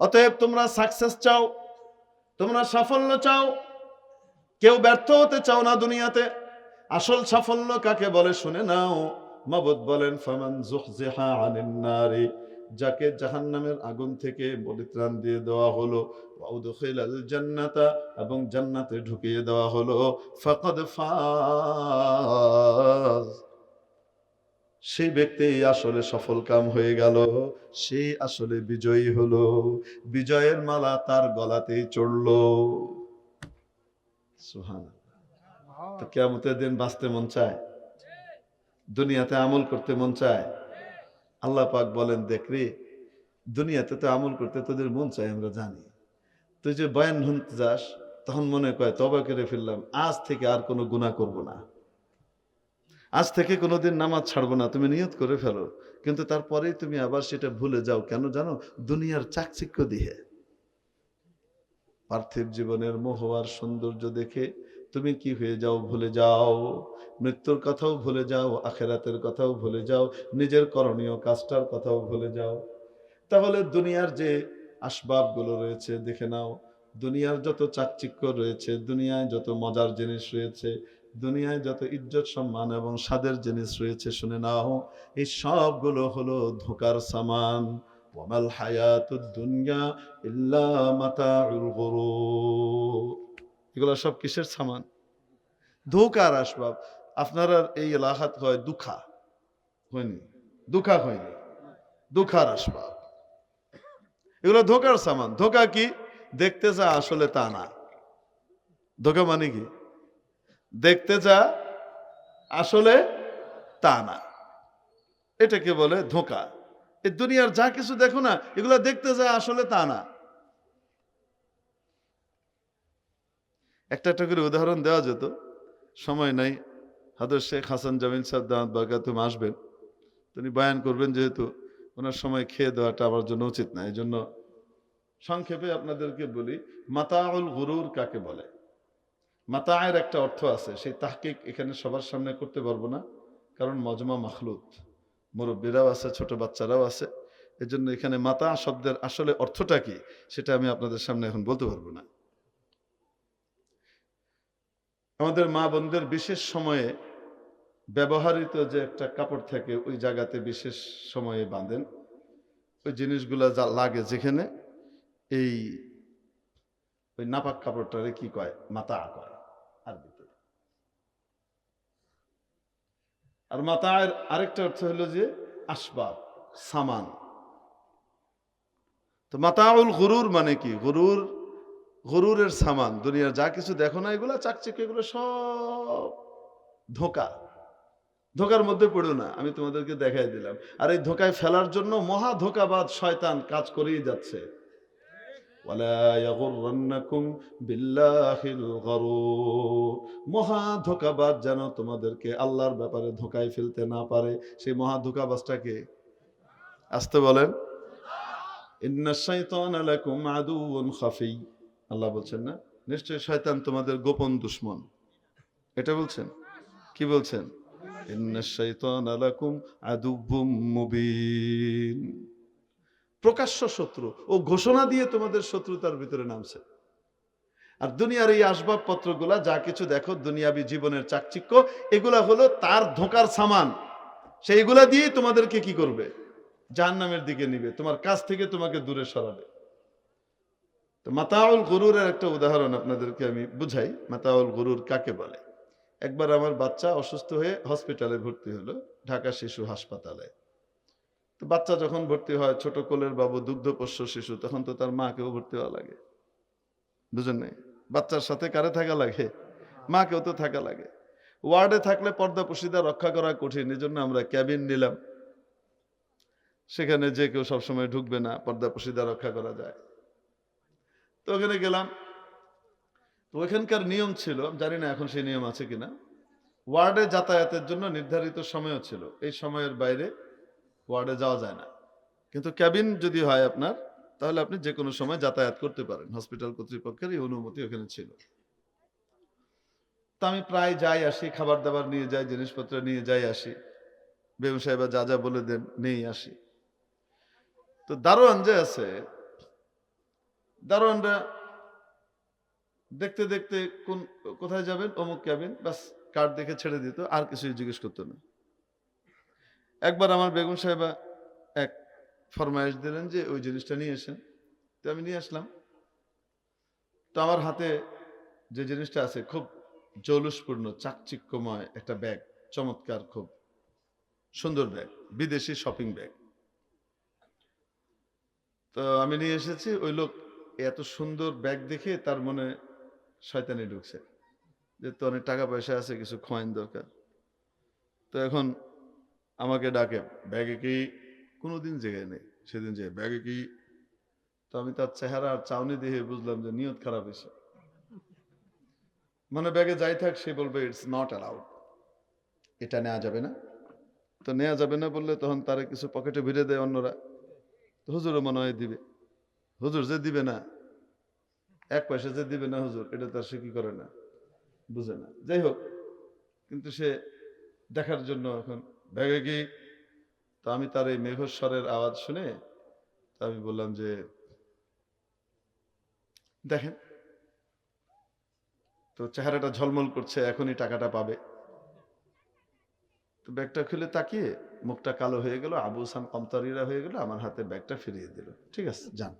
অতএব তোমরা সাকসেস চাও, তোমরা সাফল্য চাও। কেউ ব্যর্থ হতে চাও না দুনিয়াতে। আসল সাফল্য কাকে বলে শুনে নাও। মাবুদ বলেন, ফামান জুহজিহা আনিন নারি, যাকে জাহান্নামের আগুন থেকে পরিত্রাণ দিয়ে দেওয়া হলো। ওয়াউদখিলাল জান্নাতা, এবং জান্নাতে ঢুকিয়ে দেওয়া হলো। ফাকাদ ফাজ। সেই ব্যক্তি আসলে সফল কাম হয়ে গেল, সে আসলে বিজয়ী হলো, বিজয়ের মালা তার গলাতেই চড়লো। কেমতের দিন বাঁচতে মন চায়? দুনিয়াতে আমল করতে মন চায়? আল্লাহ পাক বলেন দেখরি দুনিয়াতে তো আমল করতে তোদের মন চায়, আমরা জানি। তুই যে বয়ান শুনতে যাস, তখন মনে কয় তবা করে ফেললাম, আজ থেকে আর কোনো গুণা করব না। আজ থেকে কোনোদিন নামাজ ছাড়বো না, তুমি নিয়ত করে ফেলো। কিন্তু তারপরেই তুমি আবার সেটা ভুলে যাও। কেন জানো? দুনিয়ার চাকচিক্য দিয়ে পার্থিব জীবনের মোহ আর সৌন্দর্য দেখে তুমি কি হয়ে যাও ভুলে যাও। মৃত্যুর কথাও ভুলে যাও, আখেরাতের কথাও ভুলে যাও, নিজের করণীয় কাজটার কথাও ভুলে যাও। তাহলে দুনিয়ার যে আসবাবগুলো রয়েছে, দেখে নাও। দুনিয়ার যত চাকচিক্য রয়েছে, দুনিয়ায় যত মজার জিনিস রয়েছে দুনিয়ায় যত ইজ্জত, সম্মান এবং স্বাদের জিনিস রয়েছে, শুনে নাও। এই সবগুলো হলো ধোকার সামান। ওয়ামাল হায়াতুদ দুনিয়া ইল্লা গুরুর এগুলো সব কিসের সামান? ধোকার আসবাব। আপনারা এই এলাকাত হয় দুখা। হয়নি? দুখা হয়নি। দুখার আসবাব। এগুলো ধোকার সামান। ধোকা কি? দেখতে যা আসলে তা না। ধোকা মানে কি? দেখতে যা, আসলে তা না। এটাকে বলে ধোকা। এই দুনিয়ার যা কিছু দেখো না, এগুলো দেখতে যা, আসলে তা না। একটা একটা করে উদাহরণ দেওয়া যেত। সময় নাই। হাদর শেখ হাসান জামিন সাহেব দামাত আসবেন। তিনি বয়ান করবেন যেহেতু ওনার সময় খেয়ে দেওয়াটা আমার জন্য উচিত না। এই জন্য সংক্ষেপে আপনাদেরকে বলি, মাতাউল গুরুর কাকে বলে? মাতায়ের একটা অর্থ আছে, সেই তাহকিক এখানে সবার সামনে করতে পারব না, কারণ মজমা মাখলুত মুরব্বীরাও আছে, ছোট বাচ্চারাও আছে, এজন্য এখানে মাতা শব্দের আসলে অর্থটা কি সেটা আমি আপনাদের সামনে এখন বলতে পারব না। আমাদের মা বোনদের বিশেষ সময়ে ব্যবহৃত যে একটা কাপড় থাকে, ওই জায়গাতে বিশেষ সময়ে বাঁধেন। ওই জিনিসগুলা যা লাগে যেখানে, এই ওই নাপাক কাপড়টারে কি কয়? মাতা কয়। আর মাতায়ের আরেকটা অর্থ হলো যে আসবাব সামান। তো মাতাউল গরুর মানে কি? গরুর, গরুরের সামান। দুনিয়ার যা কিছু দেখো না, এগুলো চাকচিক এগুলো সব ধোকা। ধোকার মধ্যে পড়ো না, আমি তোমাদেরকে দেখাই দিলাম। আর এই ধোকায় ফেলার জন্য মহা ধোকাবাদ শয়তান কাজ করেই যাচ্ছে। মহা ধোকাবাজ যেন তোমাদেরকে আল্লাহর ব্যাপারে ধোকায় ফেলতে না পারে। সেই মহা ধোকাবাজটাকে আসতে বলেন। আল্লাহ বলছেন না? নিশ্চয় শয়তান তোমাদের গোপন দুশ্মন। এটা বলছেন? কি বলছেন? ইন্না শাইতানা লাকুম আদুউম মুবিন। প্রকাশ্য শত্রু ও ঘোষণা দিয়ে তোমাদের শত্রুতার ভিতরে নামছে। আর দুনিয়ার এই আসবাবপত্রগুলা, যা কিছু দেখো, দুনিয়াবি জীবনের চাকচিক্য, এগুলা হলো তার ধোকার সামান। সেইগুলা দিয়েই তোমাদেরকে কি করবে? জাহান্নামের দিকে নিবে, তোমার কাছ থেকে তোমাকে দূরে সরাবে। তো মাতাউল গরুরের একটা উদাহরণ আপনাদেরকে আমি বুঝাই। মাতাউল গরুর কাকে বলে? একবার আমার বাচ্চা অসুস্থ হয়ে হসপিটালে ভর্তি হলো, ঢাকা শিশু হাসপাতালে। তো বাচ্চা যখন ভর্তি হয়, ছোট কোলের বাবু, দুগ্ধপোষ্য শিশু, তখন তো তার মাকেও ভর্তি হওয়া লাগে। বুঝেন নাই বাচ্চার সাথে কারে থাকা লাগে? মাকেও তো থাকা লাগে। ওয়ার্ডে থাকলে পর্দা পুশিদা রক্ষা করা কঠিন এই জন্য আমরা ক্যাবিন নিলাম। সেখানে যে কেউ সবসময় ঢুকবে না, পর্দা পুশিদা রক্ষা করা যায়। তো ওখানে গেলাম। তো ওইখানকার নিয়ম ছিল, জানি না এখন সেই নিয়ম আছে কিনা, ওয়ার্ডে যাতায়াতের জন্য নির্ধারিত সময়ও ছিল। এই সময়ের বাইরে ওয়ার্ডে যাওয়া যায় না। কিন্তু ক্যাবিন যদি হয় আপনার, তাহলে আপনি যে কোনো সময় যাতায়াত করতে পারেন। হসপিটাল কর্তৃপক্ষের এই অনুমতি ওখানে ছিল। তা আমি প্রায় যাই আসি খাবার দাবার নিয়ে যাই, জিনিসপত্র নিয়ে যাই আসি। বেগম সাহেবা, যা যা বলে দেন নিয়ে আসি। তো দারোয়ান যে আছে, দারোয়ানরা দেখতে দেখতে কোন, কোথায় যাবেন? অমুক ক্যাবিন বাস কার্ড দেখে ছেড়ে দিত, আর কিছুই জিজ্ঞেস করতো না। একবার আমার বেগম সাহেবা এক ফরমাইশ দিলেন যে ওই জিনিসটা নিয়ে এসেন তো আমি নিয়ে আসলাম। তো আমার হাতে যে জিনিসটা আছে, খুব জৌলুসপূর্ণ, চাকচিক্যময় একটা ব্যাগ, চমৎকার, খুব সুন্দর ব্যাগ, বিদেশি শপিং ব্যাগ। তো আমি নিয়ে এসেছি, ওই লোক এত সুন্দর ব্যাগ দেখে তার মনে শয়তানি ঢুকছে। যে তো অনেক টাকা পয়সা আছে, কিছু খোয়াইন দরকার। তো এখন আমাকে ডাকে, ব্যাগে কি কোনোদিন জেগে নেই? সেদিন যে, ব্যাগে কি? তো আমি তার চেহারা আর চাউনি দেখে বুঝলাম যে, নিয়ত খারাপ হয়েছে মানে ব্যাগে যাই থাক, সে বলবে ইটস নট অ্যালাউড এটা নেওয়া যাবে না। তো নেওয়া যাবে না বললে তখন তারা কিছু পকেটে ভিড়ে দেয় অন্যরা। হুজুরও মনে হয় দিবে। হুজুর যে দিবে না, এক পয়সা যে দিবে না হুজুর, এটা তার সে কি করে না? বুঝে না। যাই হোক, কিন্তু সে দেখার জন্য এখন ব্যাগে কি? তো আমি তার এই মেঘস্বরের আওয়াজ শুনে তা আমি বললাম যে, দেখেন তো চেহারাটা ঝলমল করছে, এখনই টাকাটা পাবে। তো ব্যাগটা খুলে তাকিয়ে মুখটা কালো হয়ে গেল, আবু সান কমতারিরা হয়ে গেল, আমার হাতে ব্যাগটা ফিরিয়ে দিল। ঠিক আছে, যান।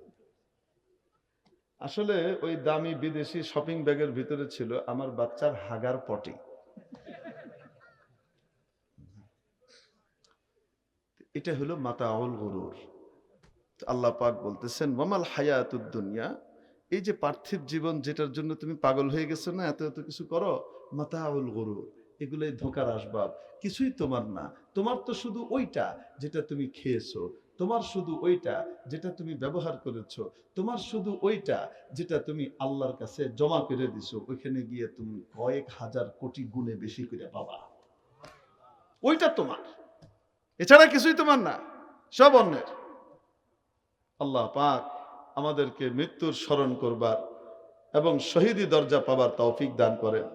আসলে ওই দামি বিদেশি শপিং ব্যাগের ভিতরে ছিল আমার বাচ্চার হাগার পটি। এটা হলো মাতাউল গরুর। আল্লাহ পাক বলতেছেন, ওয়ামাল হায়াতুদ দুনিয়া? এই যে পার্থিব জীবন যেটার জন্য তুমি পাগল হয়ে গেছো না, এত এত কিছু করো মাতা মাতাউল গরুর। এগুলোই ধোকার আসবাব। কিছুই তোমার না। তোমার তো শুধু ওইটা যেটা তুমি খেয়েছো। তোমার শুধু ওইটা যেটা তুমি ব্যবহার করেছ। তোমার শুধু ওইটা যেটা তুমি আল্লাহর কাছে জমা করে দিছো। ওইখানে গিয়ে তুমি কয়েক হাজার কোটি গুণে বেশি করে পাবা। ওইটা তোমার। এছাড়া কিছুই তোমার না, সব অন্যের। আল্লাহ পাক আমাদেরকে মৃত্যুর স্মরণ করবার এবং শহীদি দরজা পাবার তৌফিক দান করেন।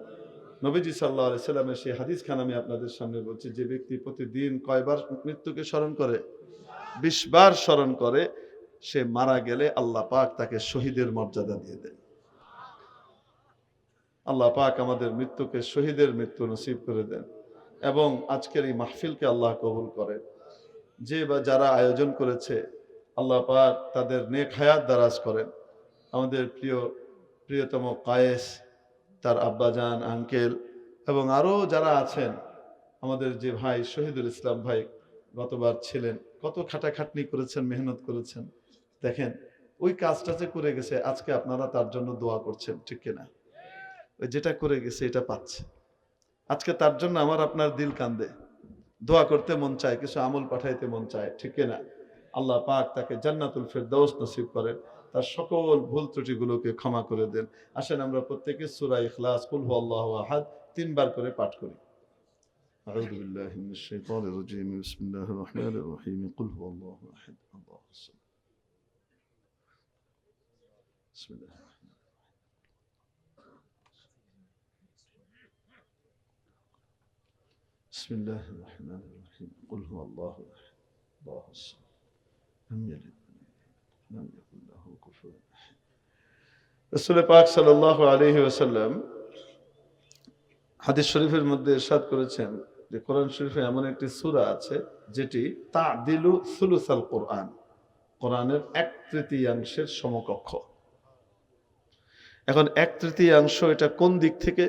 নবীজি সাল্লাহ সাল্লামের সেই হাদিস খান আমি আপনাদের সামনে বলছি, যে ব্যক্তি প্রতিদিন কয়বার মৃত্যুকে স্মরণ করে? বিশবার স্মরণ করে, সে মারা গেলে আল্লাহ পাক তাকে শহীদের মর্যাদা দিয়ে দেন। আল্লাহ পাক আমাদের মৃত্যুকে শহীদের মৃত্যু নসিব করে দেন। এবং আজকের এই মাহফিলকে আল্লাহ কবুল করেন যে বা যারা আয়োজন করেছে, আল্লাহ পাক তাদের নেক হায়াত দারাজ করেন। আমাদের প্রিয়, প্রিয়তম কায়েস, তার আব্বাজান, আঙ্কেল এবং আরও যারা আছেন, আমাদের যে ভাই শহীদুল ইসলাম ভাই গতবার ছিলেন, কত খাটাখাটনি করেছেন, মেহনত করেছেন। দেখেন, ওই কাজটা যে করে গেছে, আজকে আপনারা তার জন্য দোয়া করছেন, ঠিক কিনা? ওই যেটা করে গেছে, এটা পাচ্ছে। আজকে তার জন্য আমার আপনার দিল কান্দে দোয়া করতে মন চায় কিছু আমল পাঠাইতে মন চায় ঠিক কিনা আল্লাহ পাক তাকে জান্নাতুল ফেরদৌস নসিব করেন তার সকল ভুল ত্রুটিগুলোকে ক্ষমা করে দেন আসেন আমরা প্রত্যেকে সূরা ইখলাস কুল হুয়াল্লাহু আহাদ তিনবার করে পাঠ করি أعوذ بالله من الشيطان الرجيم بسم الله الرحمن الرحيم قل هو الله أحد الله الصمد بسم الله بسم الله الرحمن الرحيم قل هو الله أحد الله الصمد لم يلد ولم يكن له كفوا أحد রসুল পাক সাল্লাল্লাহু আলাইহি ওয়াসাল্লাম হাদিস শরীফের মধ্যে ইরশাদ করেছেন যে কোরআন শরীফে এমন একটি সূরা আছে যেটি তাদিলু সুলুসাল কোরআন কোরআনের এক তৃতীয়াংশের সমকক্ষ এখন এক তৃতীয়াংশ এটা কোন দিক থেকে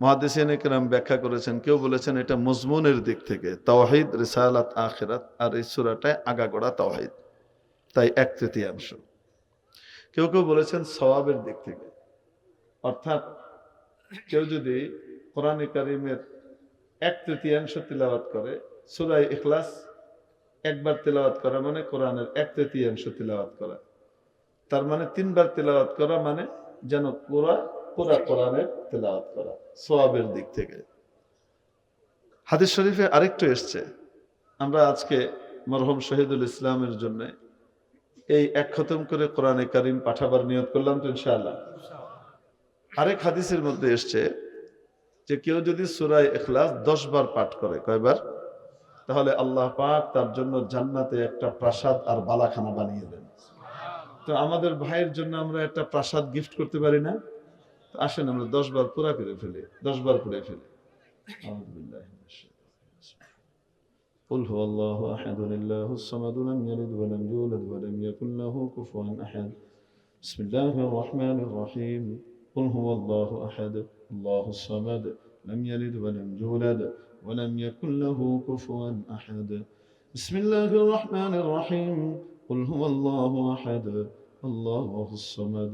মহাদিসিন একরাম ব্যাখ্যা করেছেন, কেউ বলেছেন এটা মজমুনের দিক থেকে, তাওহিদ, রিসালাত, আখিরাত, আর এই সূরাটায় আগাগোড়া তাওহিদ। তাই এক তৃতীয়াংশ। কেউ কেউ বলেছেন সওয়াবের দিক থেকে। অর্থাৎ কেউ যদি কোরআনে কারিমের এক তৃতীয়াংশ তিলাওয়াত করে সুরাই ইখলাস একবার তিলাওয়াত করা মানে কোরআনের এক তৃতীয়াংশ তিলাওয়াত করা। তার মানে তিনবার তিলাওয়াত করা মানে যেন পুরা পুরা কোরআনের তিলাওয়াত করা সোয়াবের দিক থেকে। হাদিস শরীফে আরেকটু এসছে। আমরা আজকে মরহম শহীদুল ইসলামের জন্য এই এক খতম করে কোরআনে কারিম পাঠাবার নিয়ত করলাম তো ইনশাআল্লাহ। আরেক হাদিসের মধ্যে এসছে যে কেউ যদি সুরায় এখলাস দশ বার পাঠ করে কয়বার, তাহলে আল্লাহ পাক তার জন্য জান্নাতে একটা প্রাসাদ আর বালাখানা বানিয়ে দেন। তো আমাদের ভাইয়ের জন্য আমরা একটা প্রাসাদ গিফট করতে পারি না? আসেন আমরা দশ বার পুরা করে ফেলি দশ বার করে ফেলি আউযু বিল্লাহি মিনাশ শাইতানির রাজিম। قل هو الله أحد الله الصمد لم يلد ولم يولد ولم يكن له كفوا أحد بسم الله الرحمن الرحيم قل هو الله أحد الله الصمد لم يلد ولم يولد ولم يكن له كفوا أحد بسم الله الرحمن الرحيم قل هو الله أحد الله الصمد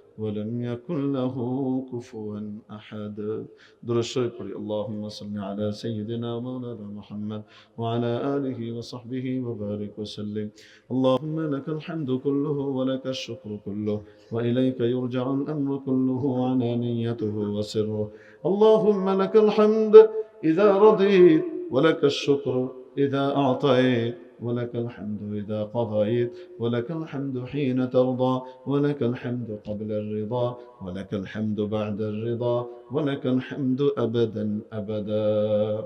ولم يكن له كفوا أحد. در الشكر اللهم صل على سيدنا مولانا محمد وعلى آله وصحبه وبارك وسلم. اللهم لك الحمد كله ولك الشكر كله وإليك يرجع الأمر كله علانيته وسره. اللهم لك الحمد إذا رضيت ولك الشكر إذا أعطيت. ولك الحمد إذا قضيت ولك الحمد حين ترضى ولك الحمد قبل الرضا ولك الحمد بعد الرضا ولك الحمد أبدا أبدا.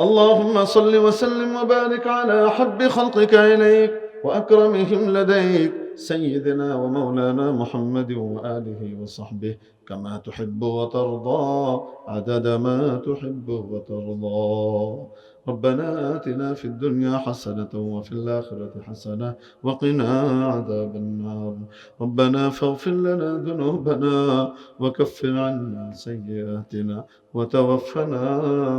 اللهم صل وسلم وبارك على أحب خلقك إليك وأكرمهم لديك سيدنا ومولانا محمد وآله وصحبه كما تحب وترضى عدد ما تحب وترضى. ربنا آتنا في الدنيا حسنة وفي الآخرة حسنة وقنا عذاب النار ربنا فاغفر لنا ذنوبنا وكفر عنا سيئاتنا وتوفنا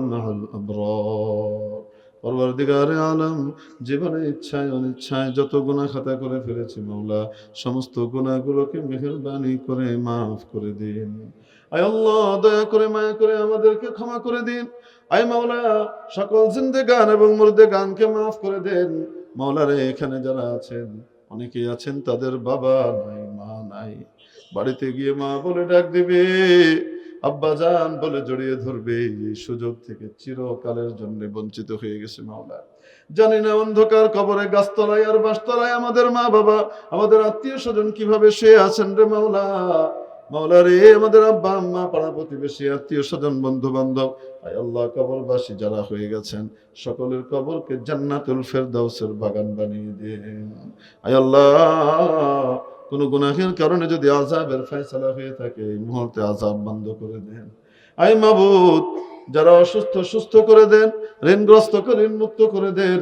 مع الأبرار পরবর্তীকারে আলম জীবনে ইচ্ছায় অনিচ্ছায় যত গুণা খাতা করে ফেলেছি মাওলা সমস্ত গুণাগুলোকে মেহরবানি করে মাফ করে দিন আয় আল্লাহ, দয়া করে, মায়া করে আমাদেরকে ক্ষমা করে দিন। আয় মাওলা, সকল জিন্দে গান এবং মুর্দে গানকে মাফ করে দেন। মাওলারে, এখানে যারা আছেন, অনেকেই আছেন, তাদের বাবা নাই, মা নাই। বাড়িতে গিয়ে মা বলে ডাক দিবে, আব্বা জান বলে জড়িয়ে ধরবে। এই সুযোগ থেকে চিরকালের জন্য বঞ্চিত হয়ে গেছে মাওলা। জানি না অন্ধকার কবরে গাছতলায় আর বাসতলায় আমাদের মা বাবা আমাদের আত্মীয় স্বজন কীভাবে সে আছেন রে মাওলা। মাওলা আমাদের আব্বা, আম্মা, পাড়া প্রতিবেশী, আত্মীয় স্বজন বন্ধু বান্ধব আল্লাহ, কবরবাসী যারা হয়ে গেছেন, সকলের কবরকে জান্নাতুল ফেরদাউসের বাগান বানিয়ে দিন। আল্লাহ, কোন গুনাহের কারণে যদি আজাবের ফয়সালা হয়ে থাকে, এই মুহূর্তে আজাব বন্ধ করে দেন। আয় মাবুদ, যারা অসুস্থ, সুস্থ করে দেন, ঋণগ্রস্তকে ঋণ মুক্ত করে দেন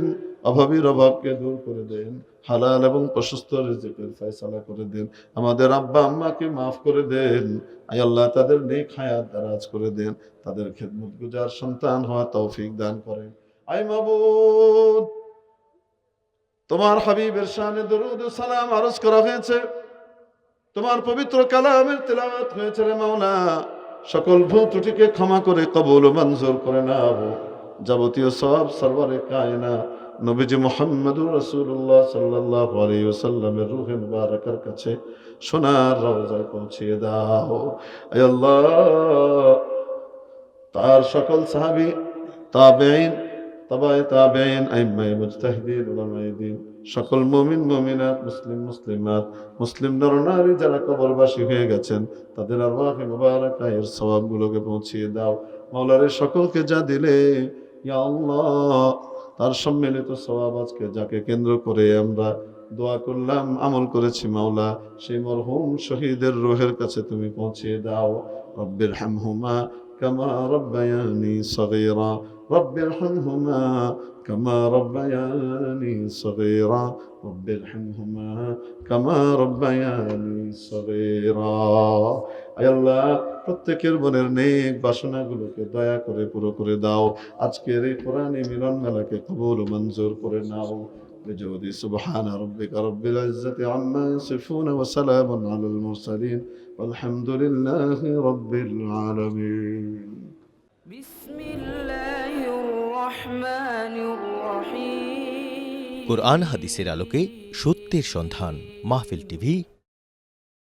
অভাবীর অভাবকে দূর করে দেন। হালাল এবং প্রশস্ত ফয়সালা করে দেন। আমাদের আব্বা, আম্মাকে মাফ করে দেন। আয় আল্লাহ তাদের নেক হায়াত দারাজ করে দেন। তাদের খেদমত গুজার সন্তান হওয়া তৌফিক দান করেন। আয় মাবুদ, তোমার হাবিবের শানে দরুদ সালাম আরজ করা হয়েছে। তোমার পবিত্র কালামের তেলাওয়াত হয়েছে রে মাওলা। সকল ভুল ত্রুটিকে ক্ষমা করে কবুল মঞ্জুর করে নাও। যাবতীয় সব সর্বরে কায়না নবীজি মোহাম্মদুর রাসূলুল্লাহ সাল্লাল্লাহু আলাইহি ওয়াসাল্লামের রূহে মুবারাকার কাছে সোনার রওজায় পৌঁছিয়ে দাও। তার সকল সাহাবী, তাবেঈন, তাবায়ে তাবেঈন, আইম্মায়ে মুজতাহিদিন, উলামায়ে দ্বীন সকল মুমিন, মুমিনাত, মুসলিম, মুসলিমাত, মুসলিম নরনারী যারা কবরবাসী হয়ে গেছেন, তাদের আরওয়াহে মুবারাকা এর সওয়াবগুলোকে পৌঁছিয়ে দাও। মাওলারে সকলকে যা দিলে, ইয়া আল্লাহ। তার সম্মিলিত স্বভাব আজকে যাকে কেন্দ্র করে আমরা দোয়া করলাম, আমল করেছি মাওলা, সেই মরহুম শহীদের রোহের কাছে তুমি পৌঁছিয়ে দাও। রব্বের হামহুমা কামা রব্বায়ানি সগীরা। রব্বের হামহুমা কামা রব্বায়ানি সগীরা। রব্বের হামহুমা কামা রব্বায়ানি সগীরা। আল্লাহ প্রত্যেকের মনের নেক বাসনাগুলোকে দয়া করে পুরো করে দাও আজকের এই কোরআনে মিলন মেলাকে কবুল ও মঞ্জুর করে নাও بجود سبحان ربك رب العزة عما يصفون وسلام على المرسلين والحمد لله رب العالمين بسم الله الرحمن الرحيم কোরআন হাদিসের আলোকে সত্যের সন্ধান মাহফিল টিভি